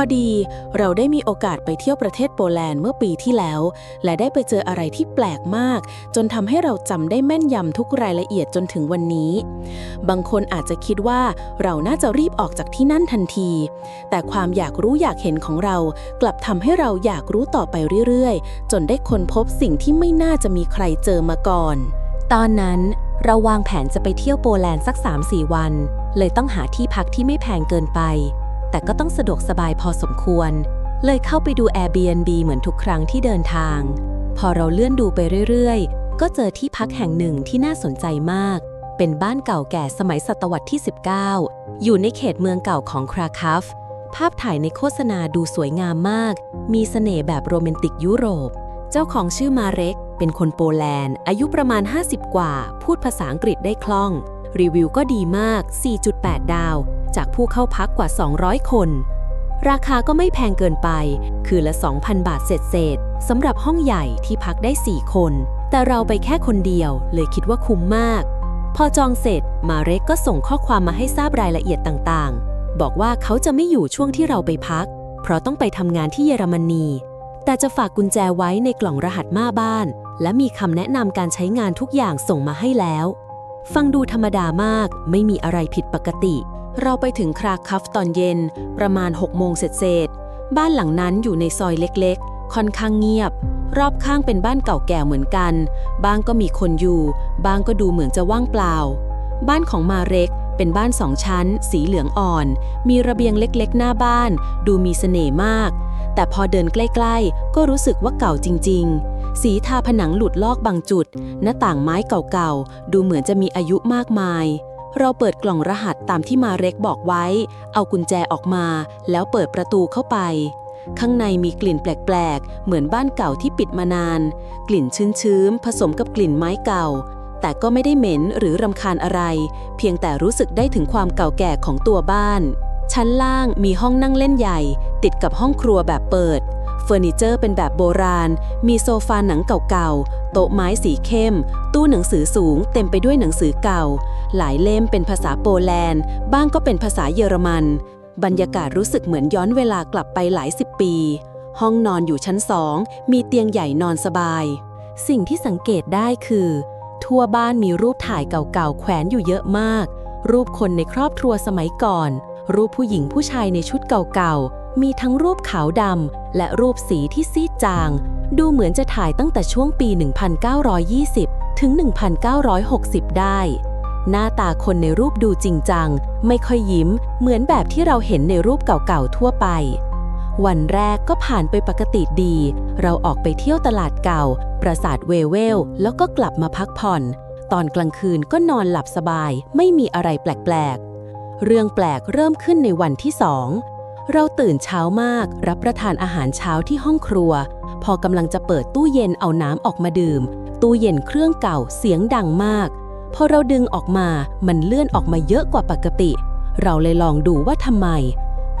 พอดีเราได้มีโอกาสไปเที่ยวประเทศโปแลนด์เมื่อปีที่แล้ว และได้ไปเจออะไรที่แปลกมาก จนทำให้เราจำได้แม่นยำทุกรายละเอียดจนถึงวันนี้ บางคนอาจจะคิดว่าเราน่าจะรีบออกจากที่นั่นทันที แต่ความอยากรู้อยากเห็นของเรา กลับทำให้เราอยากรู้ต่อไปเรื่อยๆ จนได้ค้นพบสิ่งที่ไม่น่าจะมีใครเจอมาก่อน ตอนนั้นเราวางแผนจะไปเที่ยวโปแลนด์สัก 3-4 วัน เลยต้องหาที่พักที่ไม่แพงเกินไป แต่ก็ต้องสะดวกสบายพอสมควร เลยเข้าไปดู Airbnb เหมือนทุกครั้งที่เดินทาง พอเราเลื่อนดูไปเรื่อยๆ ก็เจอที่พักแห่งหนึ่งที่น่าสนใจมาก เป็นบ้านเก่าแก่สมัยศตวรรษที่ 19 อยู่ในเขตเมืองเก่าของคราคัฟ ภาพถ่ายในโฆษณาดูสวยงามมาก มีเสน่ห์แบบโรแมนติกยุโรป เจ้าของชื่อมาเร็ก เป็นคนโปแลนด์ อายุประมาณ 50 กว่า พูดภาษาอังกฤษได้คล่อง รีวิวก็ดีมาก 4.8 ดาว จากผู้เข้าพักกว่า 200 คน ราคาก็ไม่แพงเกินไป คือละ 2,000 บาทเศษๆสำหรับห้องใหญ่ที่พักได้ 4 คน แต่เราไปแค่คนเดียว เลยคิดว่าคุ้มมาก พอจองเสร็จมาเร็กก็ส่งข้อความมาให้ทราบรายละเอียดต่างๆ บอกว่าเขาจะไม่อยู่ช่วงที่เราไปพัก เพราะต้องไปทำงานที่เยอรมนี แต่จะฝากกุญแจไว้ในกล่องรหัสม่าบ้าน และมีคำแนะนำการใช้งานทุกอย่างส่งมาให้แล้วฟังดูธรรมดามากไม่มีอะไรผิดปกติ เราไปถึงคราคัฟตอนเย็น ประมาณ6โมงเศษๆบ้านหลังนั้นอยู่ในซอยเล็กๆ ค่อนข้างเงียบ รอบข้างเป็นบ้านเก่าแก่เหมือนกันบางก็มีคนอยู่บางก็ดูเหมือนจะว่างเปล่า บ้านของมาเร็กเป็นบ้านสองชั้น สีเหลืองอ่อน มีระเบียงเล็กๆ หน้าบ้าน ดูมีเสน่ห์มาก แต่พอเดินใกล้ๆ ก็รู้สึกว่าเก่าจริง ๆ สีทาผนังหลุดลอกบางจุด หน้าต่างไม้เก่าๆ ดูเหมือนจะมีอายุมากมาย เราเปิดกล่องรหัสตามที่มาเร็กบอกไว้ เอากุญแจออกมา แล้วเปิดประตูเข้าไป ข้างในมีกลิ่นแปลกๆ เหมือนบ้านเก่าที่ปิดมานาน กลิ่นชื้นๆ ผสมกับกลิ่นไม้เก่า แต่ก็ไม่ได้เหม็นหรือรำคาญอะไร เพียงแต่รู้สึกได้ถึงความเก่าแก่ของตัวบ้าน ชั้นล่างมีห้องนั่งเล่นใหญ่ ติดกับห้องครัวแบบเปิด เฟอร์นิเจอร์เป็นแบบโบราณ มีโซฟาหนังเก่าๆ โต๊ะไม้สีเข้ม ตู้หนังสือสูงเต็มไปด้วยหนังสือเก่า หลายเล่มเป็นภาษาโปแลนด์ บ้างก็เป็นภาษาเยอรมัน บรรยากาศรู้สึกเหมือนย้อนเวลากลับไปหลายสิบปี ห้องนอนอยู่ชั้นสอง มีเตียงใหญ่นอนสบาย สิ่งที่สังเกตได้คือ ทั่วบ้านมีรูปถ่ายเก่าๆ แขวนอยู่เยอะมาก รูปคนในครอบครัวสมัยก่อน รูปผู้หญิงผู้ชายในชุดเก่าๆ มีทั้งรูปขาวดำและรูปสีที่ซีดจาง ดูเหมือนจะถ่ายตั้งแต่ช่วงปี 1920 ถึง 1960 ได้ หน้าตาคนในรูปดูจริงจัง ไม่ค่อยยิ้ม เหมือนแบบที่เราเห็นในรูปเก่าๆทั่วไป วันแรกก็ผ่านไปปกติดี เราออกไปเที่ยวตลาดเก่า ปราสาทเวเวล แล้วก็กลับมาพักผ่อน ตอนกลางคืนก็นอนหลับสบาย ไม่มีอะไรแปลกๆ เรื่องแปลกเริ่มขึ้นในวันที่สอง เราตื่นเช้ามาก รับประทานอาหารเช้าที่ห้องครัว พอกำลังจะเปิดตู้เย็นเอาน้ำออกมาดื่ม ตู้เย็นเครื่องเก่าเสียงดังมาก พอเราดึงออกมามันเลื่อนออกมาเยอะกว่าปกติ เราเลยลองดูว่าทำไม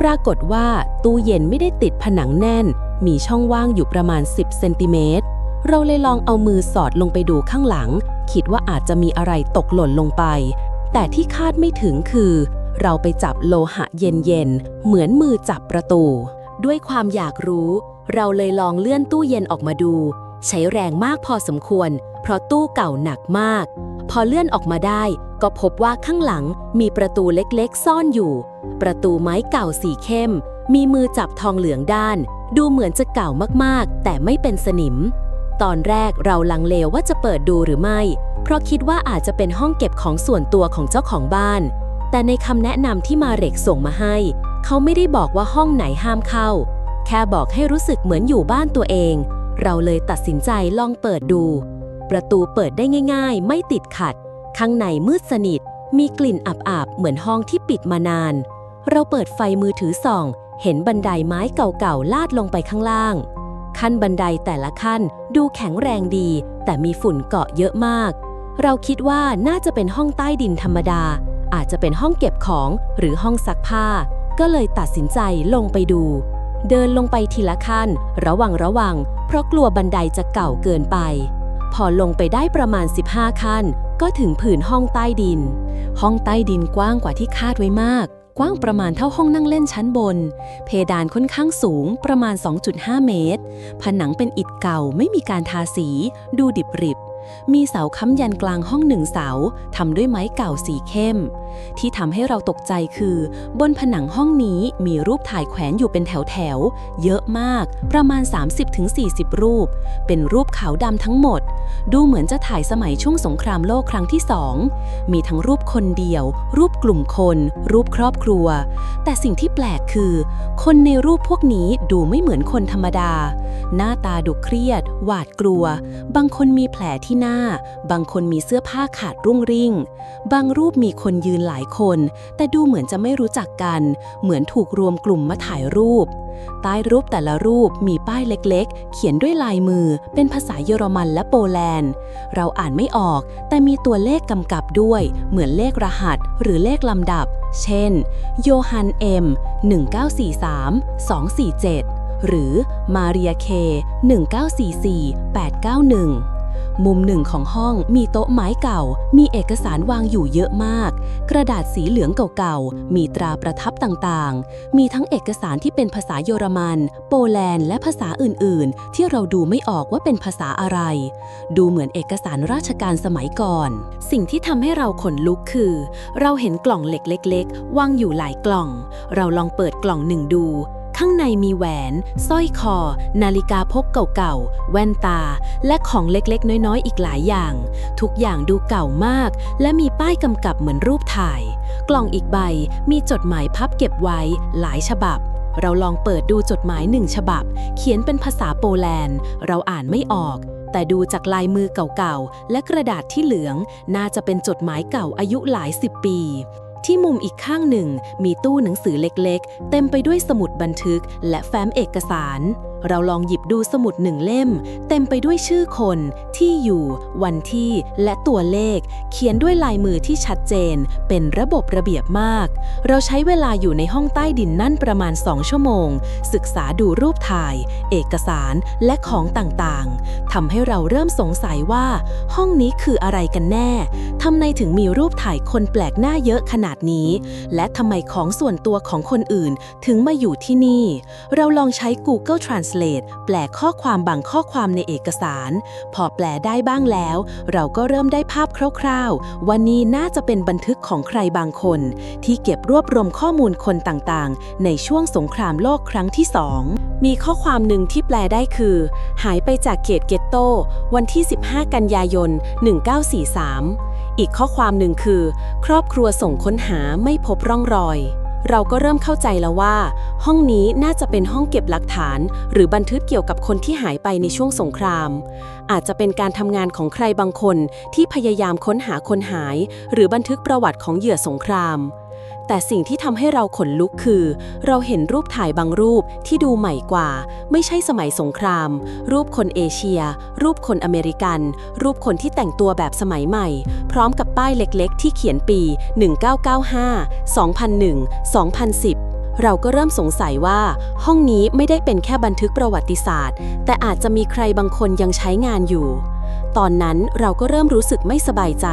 ปรากฏว่าตู้เย็นไม่ได้ติดผนังแน่น มีช่องว่างอยู่ประมาณ 10เซนติเมตรเราเลยลองเอามือสอดลงไปดูข้างหลัง คิดว่าอาจจะมีอะไรตกหล่นลงไป แต่ที่คาดไม่ถึงคือ เราไปจับโลหะเย็นๆ เหมือนมือจับประตู ด้วยความอยากรู้ เราเลยลองเลื่อนตู้เย็นออกมาดู ใช้แรงมากพอสมควร เพราะตู้เก่าหนักมาก พอเลื่อนออกมาได้ ก็พบว่าข้างหลังมีประตูเล็กๆ ซ่อนอยู่ ประตูไม้เก่าสีเข้ม มีมือจับทองเหลืองด้าน ดูเหมือนจะเก่ามากๆ แต่ไม่เป็นสนิม ตอนแรกเราลังเลว่าจะเปิดดูหรือไม่ เพราะคิดว่าอาจจะเป็นห้องเก็บของส่วนตัวของเจ้าของบ้าน แต่ในคำแนะนำที่มาเร็กส่งมาให้ เขาไม่ได้บอกว่าห้องไหนห้ามเข้า แค่บอกให้รู้สึกเหมือนอยู่บ้านตัวเอง เราเลยตัดสินใจลองเปิดดู ประตูเปิดได้ง่าย ๆ ไม่ติดขัด ข้างในมืดสนิท มีกลิ่นอับๆเหมือนห้องที่ปิดมานาน เราเปิดไฟมือถือส่อง เห็นบันไดไม้เก่าๆลาดลงไปข้างล่าง ขั้นบันไดแต่ละขั้นดูแข็งแรงดี แต่มีฝุ่นเกาะเยอะมาก เราคิดว่าน่าจะเป็นห้องใต้ดินธรรมดา อาจจะเป็นห้องเก็บของหรือห้องซักผ้า ก็เลยตัดสินใจลงไปดู เดินลงไปทีละขั้น ระวังระวัง เพราะกลัวบันไดจะเก่าเกินไป พอลงไปได้ประมาณ 15 ขั้น ก็ถึงผืนห้องใต้ดิน ห้องใต้ดินกว้างกว่าที่คาดไว้มาก กว้างประมาณเท่าห้องนั่งเล่นชั้นบน เพดานค่อนข้างสูงประมาณ 2.5 เมตร ผนังเป็นอิฐเก่าไม่มีการทาสี ดูดิบริบ มีเสาค้ำยันกลางห้องหนึ่งเสาทำด้วยไม้เก่าสีเข้ม ที่ทำให้เราตกใจคือ บนผนังห้องนี้มีรูปถ่ายแขวนอยู่เป็นแถวๆ เยอะมาก ประมาณ 30-40 รูป เป็นรูปขาวดำทั้งหมด ดูเหมือนจะถ่ายสมัยช่วงสงครามโลกครั้งที่สองมีทั้งรูปคนเดียว รูปกลุ่มคน รูปครอบครัว แต่สิ่งที่แปลกคือ คนในรูปพวกนี้ดูไม่เหมือนคนธรรมดา หน้าตาดูเครียด หวาดกลัว บางคนมีแผลที่หน้า บางคนมีเสื้อผ้าขาดรุ่งริ่ง บางรูปมีคนยืนหลายคน แต่ดูเหมือนจะไม่รู้จักกัน เหมือนถูกรวมกลุ่มมาถ่ายรูป ใต้รูปแต่ละรูปมีป้ายเล็กๆ เขียนด้วยลายมือ เป็นภาษาเยอรมันและโปแลนด์ เราอ่านไม่ออก แต่มีตัวเลขกำกับด้วย เหมือนเลขรหัส หรือเลขลำดับ เช่น โยฮันเอ็ม1943 247 หรือมาเรียเค1944 891 มุมหนึ่งของห้องมีโต๊ะไม้เก่า มีเอกสารวางอยู่เยอะมาก กระดาษสีเหลืองเก่าๆ มีตราประทับต่างๆ มีทั้งเอกสารที่เป็นภาษาเยอรมัน โปแลนด์ และภาษาอื่นๆ ที่เราดูไม่ออกว่าเป็นภาษาอะไร ดูเหมือนเอกสารราชการสมัยก่อน สิ่งที่ทำให้เราขนลุกคือ เราเห็นกล่องเหล็กเล็ก ๆ วางอยู่หลายกล่อง เราลองเปิดกล่องหนึ่งดู ข้างในมีแหวน สร้อยคอ นาฬิกาพกเก่าๆ แว่นตา และของเล็กๆ น้อยๆ อีกหลายอย่าง ทุกอย่างดูเก่ามาก และมีป้ายกำกับเหมือนรูปถ่าย กล่องอีกใบมีจดหมายพับเก็บไว้หลายฉบับเราลองเปิดดูจดหมายหนึ่งฉบับ เขียนเป็นภาษาโปแลนด์ เราอ่านไม่ออก แต่ดูจากลายมือเก่าๆ และกระดาษที่เหลือง น่าจะเป็นจดหมายเก่าอายุหลายสิบปี ที่มุมอีกข้างหนึ่งมีตู้หนังสือเล็กๆ เต็มไปด้วยสมุดบันทึกและแฟ้มเอกสาร เราลองหยิบดูสมุดหนึ่งเล่ม ต็มไปด้วยชื่อคนที่อยู่ วันที่และตัวเลข เขียนด้วยลายมือที่ชัดเจน เป็นระบบระเบียบมาก เราใช้เวลาอยู่ในห้องใต้ดินนั่นประมาณ 2 ชั่วโมง ศึกษาดูรูปถ่าย เอกสารและของต่างๆทำให้เราเริ่มสงสัยว่า ห้องนี้คืออะไรกันแน่ทำไมถึงมีรูปถ่ายคนแปลกหน้าเยอะขนาดนี้ และทำไมของส่วนตัวของคนอื่นถึงมาอยู่ที่นี่ เราลองใช้ Google Translate แปลข้อความบางข้อความในเอกสาร พอแปลได้บ้างแล้ว เราก็เริ่มได้ภาพคร่าวๆว่านี่น่าจะเป็นบันทึกของใครบางคน ที่เก็บรวบรวมข้อมูลคนต่างๆ ในช่วงสงครามโลกครั้งที่สองมีข้อความหนึ่งที่แปลได้คือ หายไปจากเขตเกตโต วันที่ 15 กันยายน 1943 อีกข้อความหนึ่งคือ ครอบครัวส่งค้นหาไม่พบร่องรอย เราก็เริ่มเข้าใจแล้วว่า ห้องนี้น่าจะเป็นห้องเก็บหลักฐาน หรือบันทึกเกี่ยวกับคนที่หายไปในช่วงสงคราม อาจจะเป็นการทำงานของใครบางคนที่พยายามค้นหาคนหาย หรือบันทึกประวัติของเหยื่อสงคราม แต่สิ่งที่ทำให้เราขนลุกคือ เราเห็นรูปถ่ายบางรูปที่ดูใหม่กว่า ไม่ใช่สมัยสงคราม รูปคนเอเชีย รูปคนอเมริกัน รูปคนที่แต่งตัวแบบสมัยใหม่ พร้อมกับป้ายเล็กๆ ที่เขียนปี 1995 2001 2010เราก็เริ่มสงสัยว่าห้องนี้ไม่ได้เป็นแค่บันทึกประวัติศาสตร์ แต่อาจจะมีใครบางคนยังใช้งานอยู่ ตอนนั้นเราก็เริ่มรู้สึกไม่สบายใจ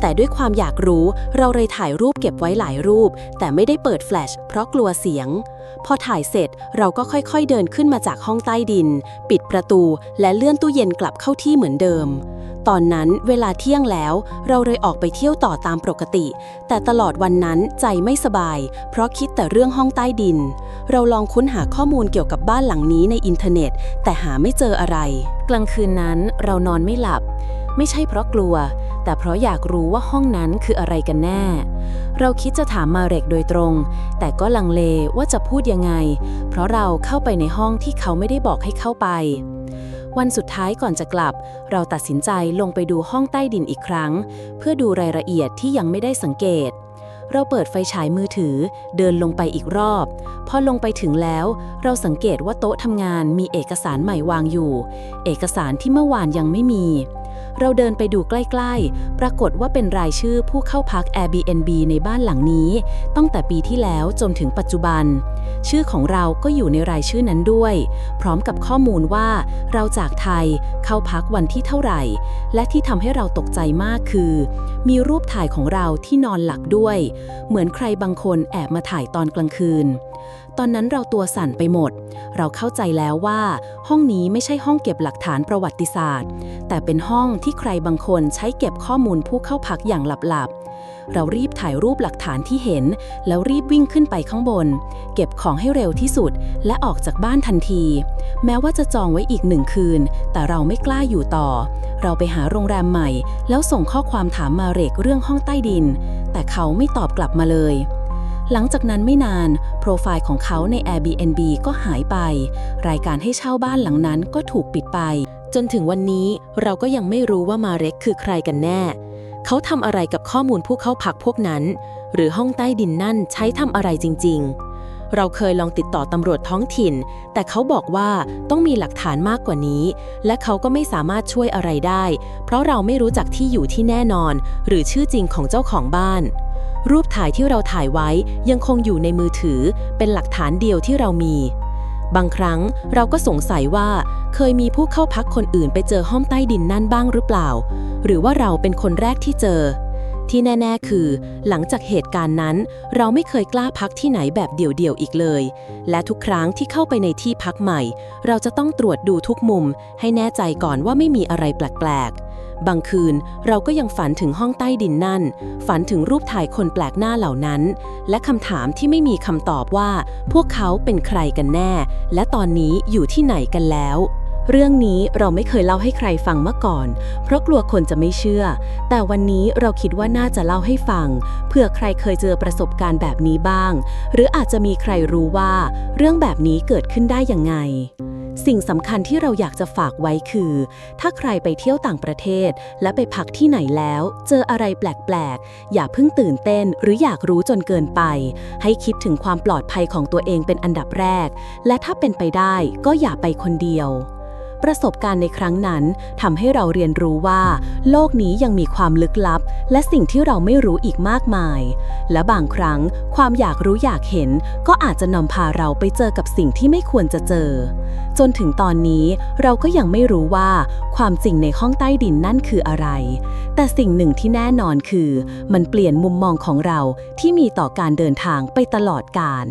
แต่ด้วยความอยากรู้เราเลยถ่ายรูปเก็บไว้หลายรูป แต่ไม่ได้เปิดแฟลชเพราะกลัวเสียง พอถ่ายเสร็จเราก็ค่อยๆเดินขึ้นมาจากห้องใต้ดิน ปิดประตูและเลื่อนตู้เย็นกลับเข้าที่เหมือนเดิม ตอนนั้นเวลาเที่ยงแล้ว เราเลยออกไปเที่ยวต่อตามปกติ แต่ตลอดวันนั้นใจไม่สบาย เพราะคิดแต่เรื่องห้องใต้ดิน เราลองค้นหาข้อมูลเกี่ยวกับบ้านหลังนี้ในอินเทอร์เน็ต แต่หาไม่เจออะไร กลางคืนนั้นเรานอนไม่หลับ ไม่ใช่เพราะกลัว แต่เพราะอยากรู้ว่าห้องนั้นคืออะไรกันแน่ เราคิดจะถามมาเรกโดยตรง แต่ก็ลังเลว่าจะพูดยังไง เพราะเราเข้าไปในห้องที่เขาไม่ได้บอกให้เข้าไปวันสุดท้ายก่อนจะกลับ เราตัดสินใจลงไปดูห้องใต้ดินอีกครั้ง เพื่อดูรายละเอียดที่ยังไม่ได้สังเกต เราเปิดไฟฉายมือถือ เดินลงไปอีกรอบ พอลงไปถึงแล้ว เราสังเกตว่าโต๊ะทำงานมีเอกสารใหม่วางอยู่ เอกสารที่เมื่อวานยังไม่มี เราเดินไปดูใกล้ๆ ปรากฏว่าเป็นรายชื่อผู้เข้าพัก Airbnb ในบ้านหลังนี้ ตั้งแต่ปีที่แล้วจนถึงปัจจุบัน ชื่อของเราก็อยู่ในรายชื่อนั้นด้วย พร้อมกับข้อมูลว่า เราจากไทยเข้าพักวันที่เท่าไหร่ และที่ทำให้เราตกใจมากคือ มีรูปถ่ายของเราที่นอนหลักด้วย เหมือนใครบางคนแอบมาถ่ายตอนกลางคืน ตอนนั้นเราตัวสั่นไปหมด เราเข้าใจแล้วว่า ห้องนี้ไม่ใช่ห้องเก็บหลักฐานประวัติศาสตร์ แต่เป็นห้องที่ใครบางคนใช้เก็บข้อมูลผู้เข้าพักอย่างหลับๆ เรารีบถ่ายรูปหลักฐานที่เห็น แล้วรีบวิ่งขึ้นไปข้างบน เก็บของให้เร็วที่สุด และออกจากบ้านทันที แม้ว่าจะจองไว้อีกหนึ่งคืน แต่เราไม่กล้าอยู่ต่อ เราไปหาโรงแรมใหม่ แล้วส่งข้อความถามมาเรกเรื่องห้องใต้ดิน แต่เขาไม่ตอบกลับมาเลย หลังจากนั้นไม่นาน โปรไฟล์ของเขาใน Airbnb ก็หายไป รายการให้เช่าบ้านหลังนั้นก็ถูกปิดไป จนถึงวันนี้เราก็ยังไม่รู้ว่ามาเร็กคือใครกันแน่ เขาทำอะไรกับข้อมูลผู้เข้าพักพวกนั้น หรือห้องใต้ดินนั่นใช้ทำอะไรจริง ๆ เราเคยลองติดต่อตำรวจท้องถิ่น แต่เขาบอกว่าต้องมีหลักฐานมากกว่านี้ และเขาก็ไม่สามารถช่วยอะไรได้ เพราะเราไม่รู้จักที่อยู่ที่แน่นอน หรือชื่อจริงของเจ้าของบ้าน รูปถ่ายที่เราถ่ายไว้ยังคงอยู่ในมือถือ เป็นหลักฐานเดียวที่เรามี บางครั้งเราก็สงสัยว่า เคยมีผู้เข้าพักคนอื่นไปเจอห้องใต้ดินนั่นบ้างหรือเปล่า หรือว่าเราเป็นคนแรกที่เจอ ที่แน่ ๆ คือ หลังจากเหตุการณ์นั้น เราไม่เคยกล้าพักที่ไหนแบบเดี่ยวๆอีกเลย และทุกครั้งที่เข้าไปในที่พักใหม่ เราจะต้องตรวจดูทุกมุม ให้แน่ใจก่อนว่าไม่มีอะไรแปลกๆ บางคืนเราก็ยังฝันถึงห้องใต้ดินนั่น ฝันถึงรูปถ่ายคนแปลกหน้าเหล่านั้น และคำถามที่ไม่มีคำตอบว่า พวกเขาเป็นใครกันแน่ และตอนนี้อยู่ที่ไหนกันแล้วเรื่องนี้เราไม่เคยเล่าให้ใครฟังมาก่อน เพราะกลัวคนจะไม่เชื่อ แต่วันนี้เราคิดว่าน่าจะเล่าให้ฟัง เผื่อใครเคยเจอประสบการณ์แบบนี้บ้าง หรืออาจจะมีใครรู้ว่า เรื่องแบบนี้เกิดขึ้นได้ยังไง สิ่งสำคัญที่เราอยากจะฝากไว้คือ ถ้าใครไปเที่ยวต่างประเทศ และไปพักที่ไหนแล้ว เจออะไรแปลกๆ อย่าเพิ่งตื่นเต้นหรืออยากรู้จนเกินไป ให้คิดถึงความปลอดภัยของตัวเองเป็นอันดับแรก และถ้าเป็นไปได้ก็อย่าไปคนเดียว ประสบการณ์ในครั้งนั้นทำให้เราเรียนรู้ว่า โลกนี้ยังมีความลึกลับ และสิ่งที่เราไม่รู้อีกมากมาย และบางครั้งความอยากรู้อยากเห็น ก็อาจจะนำพาเราไปเจอกับสิ่งที่ไม่ควรจะเจอ จนถึงตอนนี้เราก็ยังไม่รู้ว่า ความจริงในห้องใต้ดินนั่นคืออะไร แต่สิ่งหนึ่งที่แน่นอนคือ มันเปลี่ยนมุมมองของเราที่มีต่อการเดินทางไปตลอดกาล